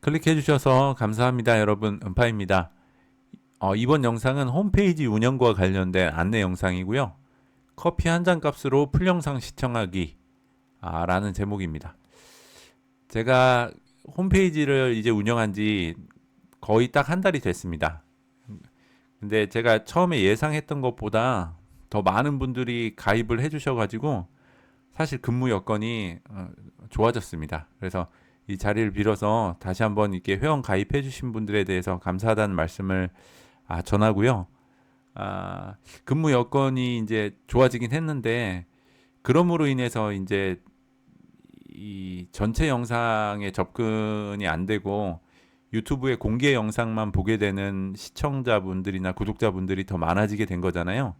클릭해 주셔서 감사합니다 여러분. 은파입니다. 어, 이번 영상은 홈페이지 운영과 관련된 안내 영상이고요. 커피 한 잔 값으로 풀영상 시청하기 아, 라는 제목입니다. 제가 홈페이지를 이제 운영한 지 거의 딱 한 달이 됐습니다. 근데 제가 처음에 예상했던 것보다 더 많은 분들이 가입을 해 주셔가지고 사실 근무 여건이 어, 좋아졌습니다. 그래서 이 자리를 빌어서 다시 한번 이렇게 회원 가입해 주신 분들에 대해서 감사하다는 말씀을 아, 전하고요. 아, 근무 여건이 이제 좋아지긴 했는데 그럼으로 인해서 이제 이 전체 영상에 접근이 안 되고 유튜브에 공개 영상만 보게 되는 시청자분들이나 구독자분들이 더 많아지게 된 거잖아요.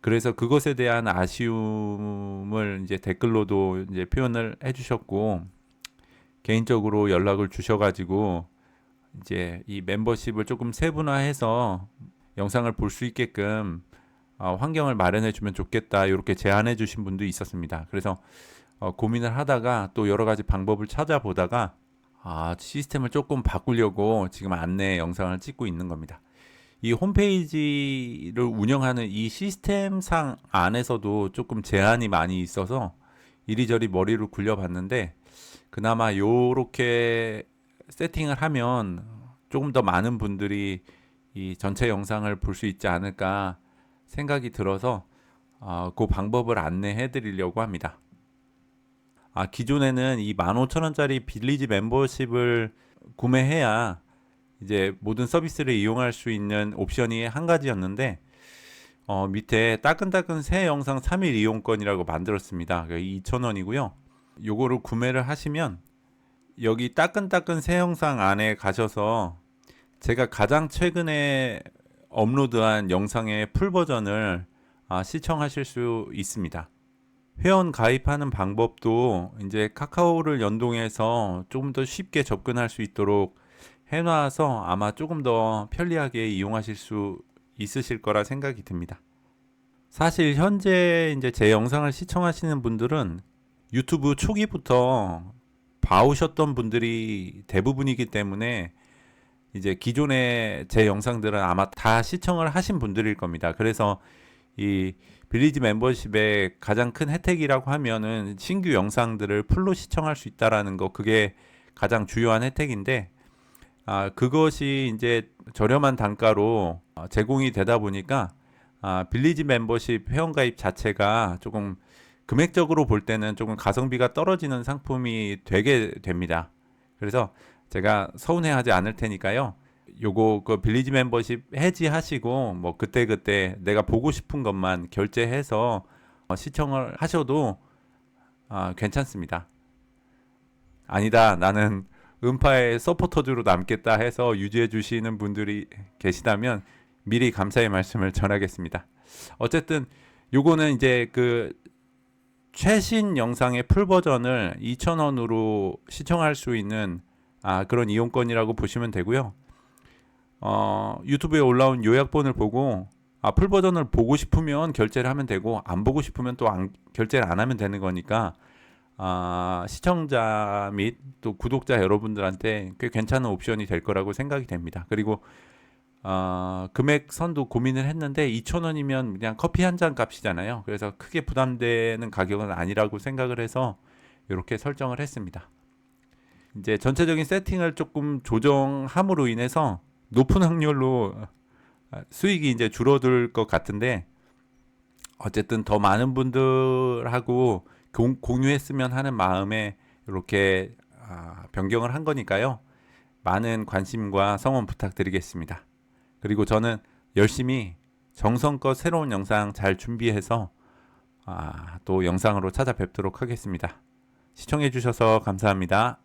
그래서 그것에 대한 아쉬움을 이제 댓글로도 이제 표현을 해주셨고 개인적으로 연락을 주셔가지고 이제 이 멤버십을 조금 세분화해서 영상을 볼 수 있게끔 어, 환경을 마련해 주면 좋겠다 이렇게 제안해 주신 분도 있었습니다. 그래서 어, 고민을 하다가 또 여러 가지 방법을 찾아보다가 아, 시스템을 조금 바꾸려고 지금 안내 영상을 찍고 있는 겁니다. 이 홈페이지를 운영하는 이 시스템상 안에서도 조금 제한이 많이 있어서 이리저리 머리를 굴려봤는데 그나마 요렇게 세팅을 하면 조금 더 많은 분들이 이 전체 영상을 볼 수 있지 않을까 생각이 들어서 어, 그 방법을 안내해 드리려고 합니다. 아, 기존에는 이 15,000원짜리 빌리지 멤버십을 구매해야 이제 모든 서비스를 이용할 수 있는 옵션이 한 가지였는데 어, 밑에 따끈따끈 새 영상 3일 이용권이라고 만들었습니다. 2,000원이고요. 요거를 구매를 하시면 여기 따끈따끈 새 영상 안에 가셔서 제가 가장 최근에 업로드한 영상의 풀 버전을 아, 시청하실 수 있습니다. 회원 가입하는 방법도 이제 카카오를 연동해서 조금 더 쉽게 접근할 수 있도록 해놔서 아마 조금 더 편리하게 이용하실 수 있으실 거라 생각이 듭니다. 사실 현재 이제 제 영상을 시청하시는 분들은 유튜브 초기부터 봐오셨던 분들이 대부분이기 때문에 이제 기존의 제 영상들은 아마 다 시청을 하신 분들일 겁니다. 그래서 이 빌리지 멤버십의 가장 큰 혜택이라고 하면은 신규 영상들을 풀로 시청할 수 있다라는 거 그게 가장 주요한 혜택인데 아 그것이 이제 저렴한 단가로 제공이 되다 보니까 아 빌리지 멤버십 회원 가입 자체가 조금 금액적으로 볼 때는 조금 가성비가 떨어지는 상품이 되게 됩니다. 그래서 제가 서운해하지 않을 테니까요. 요거 그 빌리지 멤버십 해지하시고 뭐 그때 그때 내가 보고 싶은 것만 결제해서 어, 시청을 하셔도 아, 괜찮습니다. 아니다. 나는 음파의 서포터즈로 남겠다 해서 유지해 주시는 분들이 계시다면 미리 감사의 말씀을 전하겠습니다. 어쨌든 요거는 이제 그 최신 영상의 풀 버전을 2,000원으로 시청할 수 있는 아, 그런 이용권이라고 보시면 되고요. 어, 유튜브에 올라온 요약본을 보고 아, 풀 버전을 보고 싶으면 결제를 하면 되고 안 보고 싶으면 또 안, 결제를 안 하면 되는 거니까 아, 시청자 및 또 구독자 여러분들한테 꽤 괜찮은 옵션이 될 거라고 생각이 됩니다. 그리고 어, 금액 선도 고민을 했는데 2,000원이면 그냥 커피 한 잔 값이잖아요. 그래서 크게 부담되는 가격은 아니라고 생각을 해서 이렇게 설정을 했습니다. 이제 전체적인 세팅을 조금 조정함으로 인해서 높은 확률로 수익이 이제 줄어들 것 같은데 어쨌든 더 많은 분들하고 공유했으면 하는 마음에 이렇게 아, 변경을 한 거니까요. 많은 관심과 성원 부탁드리겠습니다. 그리고 저는 열심히 정성껏 새로운 영상 잘 준비해서 아, 또 영상으로 찾아뵙도록 하겠습니다. 시청해 주셔서 감사합니다.